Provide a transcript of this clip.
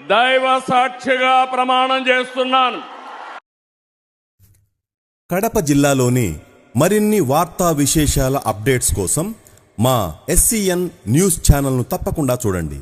దైవ సాక్షిగా ప్రమాణం చేస్తున్నాను. కడప జిల్లాలోని మరిన్ని వార్తా విశేషాల అప్డేట్స్ కోసం మా ఎస్సీఎన్ న్యూస్ ఛానల్ను తప్పకుండా చూడండి.